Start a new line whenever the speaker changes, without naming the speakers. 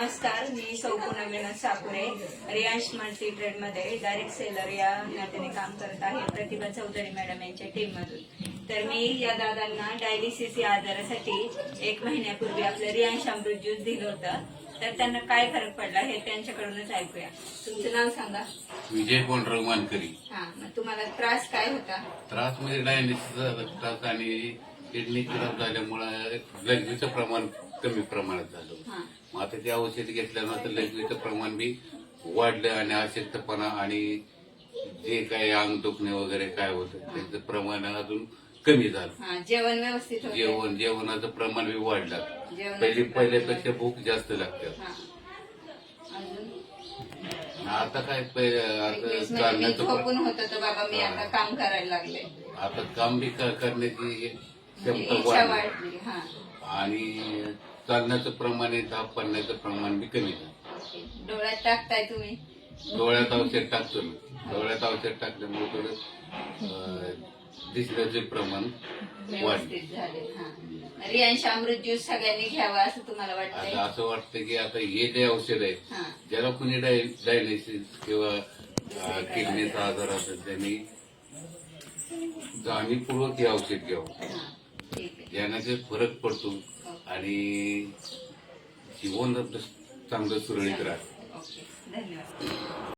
नमस्कार मी सौ पूनम विनोद साकुरे रियांश मल्टी ट्रेडमध्ये डायरेक्ट सेलर या नात्याने काम करत आहे प्रतिभा चौधरी मॅडम यांच्या टीम मधून तर मी या दादांना डायलिसिस या आजारासाठी एक महिन्यापूर्वी आपलं रियांश अमृत ज्यूस दिलं होतं. तर त्यांना काय फरक पडला हे त्यांच्याकडूनच ऐकूया. तुमचं नाव सांगा.
विजय मानकरी
हा मग तुम्हाला त्रास काय होता?
त्रास म्हणजे डायलिसिसचा त्रास आणि किडनी खराब झाल्यामुळे लघवीचं प्रमाण कमी प्रमाणात झालं.
हा.
मग आता ते औषध घेतल्यानंतर लघवीचं प्रमाण बी वाढलं आणि अशक्तपणा आणि जे काही अंग दुखणे वगैरे काय होतं त्याचं प्रमाण अजून कमी झालं.
जेवण व्यवस्थित
जेवण जेवणाचं प्रमाण बी वाढलं. पहिली पहिल्यापेक्षा भूक जास्त लागते आता काय
झोपून होतं बाबा मी आता काम करायला लागले.
आता काम बी करण्याची क्षमता
इच्छा
वाढली
वाढली हा.
आणि चालण्याचं प्रमाण आहे ताप पडण्याचं प्रमाण बी कमी झालं.
ओके. डोळ्यात टाकताय तुम्ही?
डोळ्यात औषध टाकतो ना डोळ्यात औषध टाकल्यामुळे थोडं अं, दिसण्याचे प्रमाण वाढले.
व्यवस्थित झाले हा. रियांश अमृत ज्यूस सगळ्यांनी घ्यावा असं तुम्हाला वाटतंय?
आता असं वाटतं की आता हे जे औषध आहे
हा.
ज्याला कुणी डाय डायलिसिस किंवा अं, किडनीचा आजार असेल त्यांनी जाणीवपूर्वक हे औषध घ्यावं.
हा.
ज्ञानाचे फरक पडतो आणि जीवन चांगलं सुरळीत राहतं.
धन्यवाद.